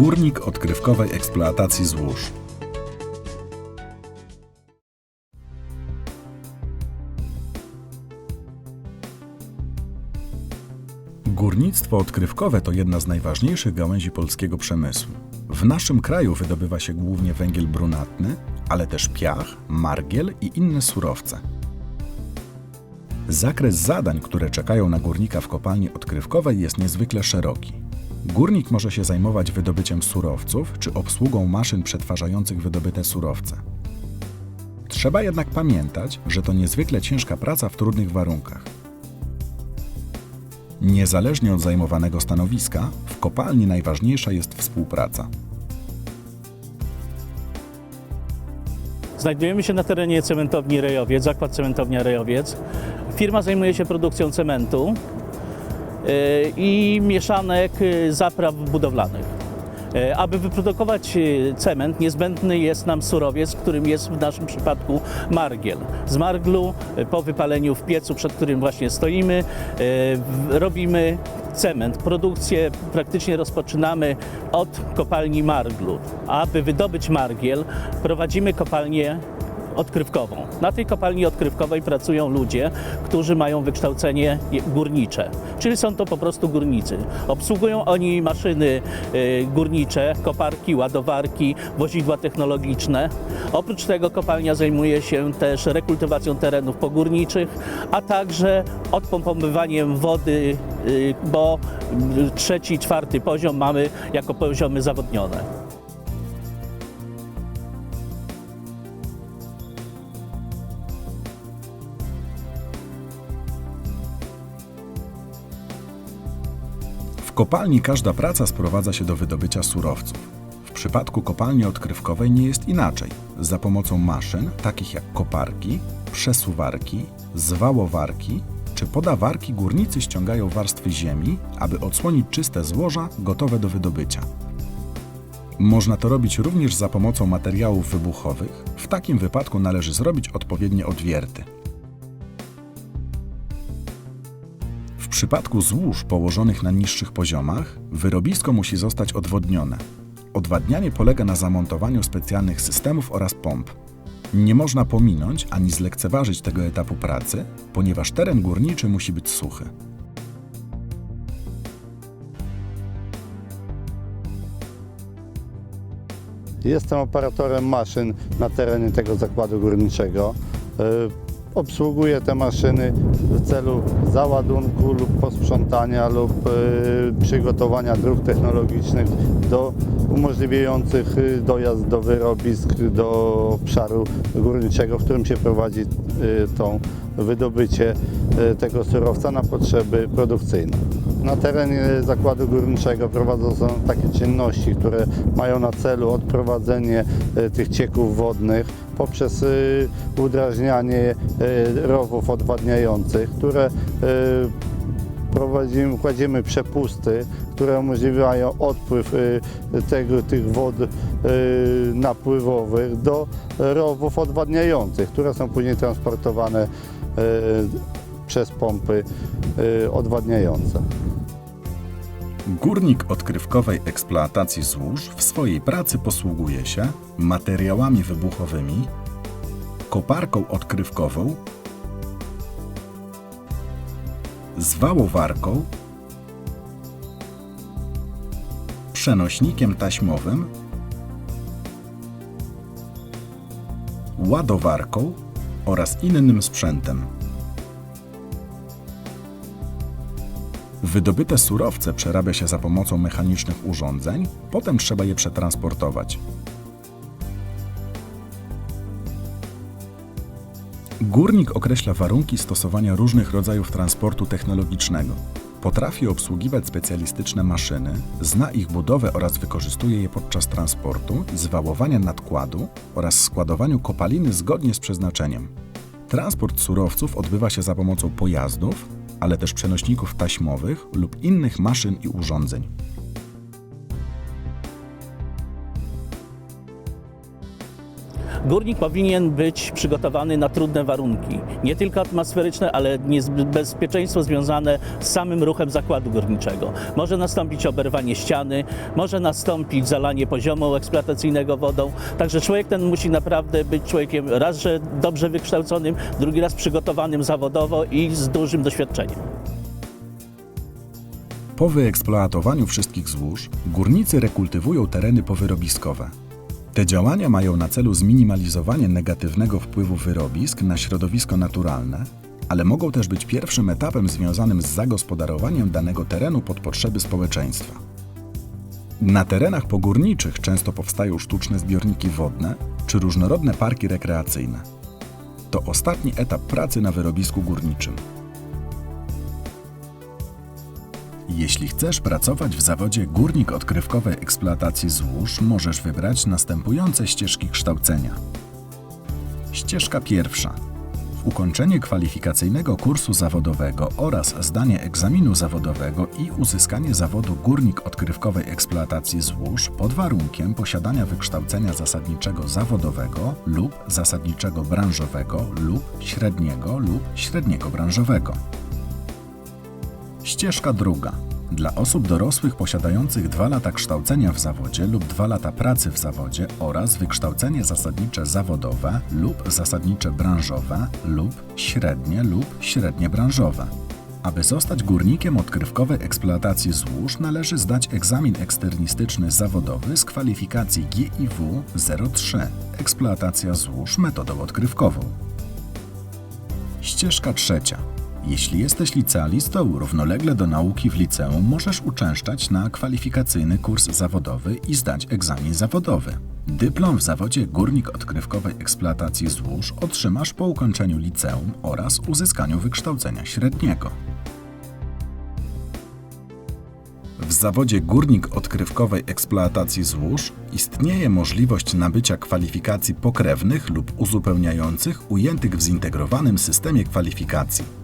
Górnik odkrywkowej eksploatacji złóż. Górnictwo odkrywkowe to jedna z najważniejszych gałęzi polskiego przemysłu. W naszym kraju wydobywa się głównie węgiel brunatny, ale też piach, margiel i inne surowce. Zakres zadań, które czekają na górnika w kopalni odkrywkowej jest niezwykle szeroki. Górnik może się zajmować wydobyciem surowców czy obsługą maszyn przetwarzających wydobyte surowce. Trzeba jednak pamiętać, że to niezwykle ciężka praca w trudnych warunkach. Niezależnie od zajmowanego stanowiska, w kopalni najważniejsza jest współpraca. Znajdujemy się na terenie cementowni Rejowiec, zakład cementownia Rejowiec. Firma zajmuje się produkcją cementu i mieszanek yy, zapraw budowlanych. Yy, Aby wyprodukować yy, cement, niezbędny jest nam surowiec, którym jest w naszym przypadku margiel. Z marglu yy, po wypaleniu w piecu, przed którym właśnie stoimy, robimy cement. Produkcję praktycznie rozpoczynamy od kopalni marglu. Aby wydobyć margiel, prowadzimy kopalnię odkrywkową. Na tej kopalni odkrywkowej pracują ludzie, którzy mają wykształcenie górnicze, czyli są to po prostu górnicy. Obsługują oni maszyny y, górnicze, koparki, ładowarki, wozidła technologiczne. Oprócz tego kopalnia zajmuje się też rekultywacją terenów pogórniczych, a także odpompowywaniem wody, y, bo trzeci, czwarty poziom mamy jako poziomy zawodnione. W kopalni każda praca sprowadza się do wydobycia surowców. W przypadku kopalni odkrywkowej nie jest inaczej. Za pomocą maszyn, takich jak koparki, przesuwarki, zwałowarki czy podawarki, górnicy ściągają warstwy ziemi, aby odsłonić czyste złoża gotowe do wydobycia. Można to robić również za pomocą materiałów wybuchowych. W takim wypadku należy zrobić odpowiednie odwierty. Przypadku złóż położonych na niższych poziomach, wyrobisko musi zostać odwodnione. Odwadnianie polega na zamontowaniu specjalnych systemów oraz pomp. Nie można pominąć ani zlekceważyć tego etapu pracy, ponieważ teren górniczy musi być suchy. Jestem operatorem maszyn na terenie tego zakładu górniczego. E, Obsługuję te maszyny w celu załadunku lub posprzątania lub e, przygotowania dróg technologicznych do umożliwiających e, dojazd do wyrobisk, do obszaru górniczego, w którym się prowadzi e, tą wydobycie tego surowca na potrzeby produkcyjne. Na terenie zakładu górniczego prowadzą są takie czynności, które mają na celu odprowadzenie tych cieków wodnych poprzez e, udrażnianie e, rowów odwadniających, które e, prowadzimy, kładziemy przepusty, które umożliwiają odpływ tego, tych wod napływowych do rowów odwadniających, które są później transportowane przez pompy odwadniające. Górnik odkrywkowej eksploatacji złóż w swojej pracy posługuje się materiałami wybuchowymi, koparką odkrywkową, zwałowarką, przenośnikiem taśmowym, ładowarką oraz innym sprzętem. Wydobyte surowce przerabia się za pomocą mechanicznych urządzeń, potem trzeba je przetransportować. Górnik określa warunki stosowania różnych rodzajów transportu technologicznego. Potrafi obsługiwać specjalistyczne maszyny, zna ich budowę oraz wykorzystuje je podczas transportu, zwałowania nadkładu oraz składowaniu kopaliny zgodnie z przeznaczeniem. Transport surowców odbywa się za pomocą pojazdów, ale też przenośników taśmowych lub innych maszyn i urządzeń. Górnik powinien być przygotowany na trudne warunki, nie tylko atmosferyczne, ale niebezpieczeństwo związane z samym ruchem zakładu górniczego. Może nastąpić oberwanie ściany, może nastąpić zalanie poziomu eksploatacyjnego wodą, także człowiek ten musi naprawdę być człowiekiem raz, że dobrze wykształconym, drugi raz przygotowanym zawodowo i z dużym doświadczeniem. Po wyeksploatowaniu wszystkich złóż, górnicy rekultywują tereny powyrobiskowe. Te działania mają na celu zminimalizowanie negatywnego wpływu wyrobisk na środowisko naturalne, ale mogą też być pierwszym etapem związanym z zagospodarowaniem danego terenu pod potrzeby społeczeństwa. Na terenach pogórniczych często powstają sztuczne zbiorniki wodne czy różnorodne parki rekreacyjne. To ostatni etap pracy na wyrobisku górniczym. Jeśli chcesz pracować w zawodzie górnik odkrywkowej eksploatacji złóż, możesz wybrać następujące ścieżki kształcenia. Ścieżka pierwsza. Ukończenie kwalifikacyjnego kursu zawodowego oraz zdanie egzaminu zawodowego i uzyskanie zawodu górnik odkrywkowej eksploatacji złóż pod warunkiem posiadania wykształcenia zasadniczego zawodowego lub zasadniczego branżowego lub średniego lub średniego branżowego. Ścieżka druga. Dla osób dorosłych posiadających 2 lata kształcenia w zawodzie lub 2 lata pracy w zawodzie oraz wykształcenie zasadnicze zawodowe lub zasadnicze branżowe lub średnie lub średnie branżowe. Aby zostać górnikiem odkrywkowej eksploatacji złóż należy zdać egzamin eksternistyczny zawodowy z kwalifikacji GIW 03 eksploatacja złóż metodą odkrywkową. Ścieżka trzecia. Jeśli jesteś licealistą, równolegle do nauki w liceum możesz uczęszczać na kwalifikacyjny kurs zawodowy i zdać egzamin zawodowy. Dyplom w zawodzie górnik odkrywkowej eksploatacji złóż otrzymasz po ukończeniu liceum oraz uzyskaniu wykształcenia średniego. W zawodzie górnik odkrywkowej eksploatacji złóż istnieje możliwość nabycia kwalifikacji pokrewnych lub uzupełniających ujętych w zintegrowanym systemie kwalifikacji.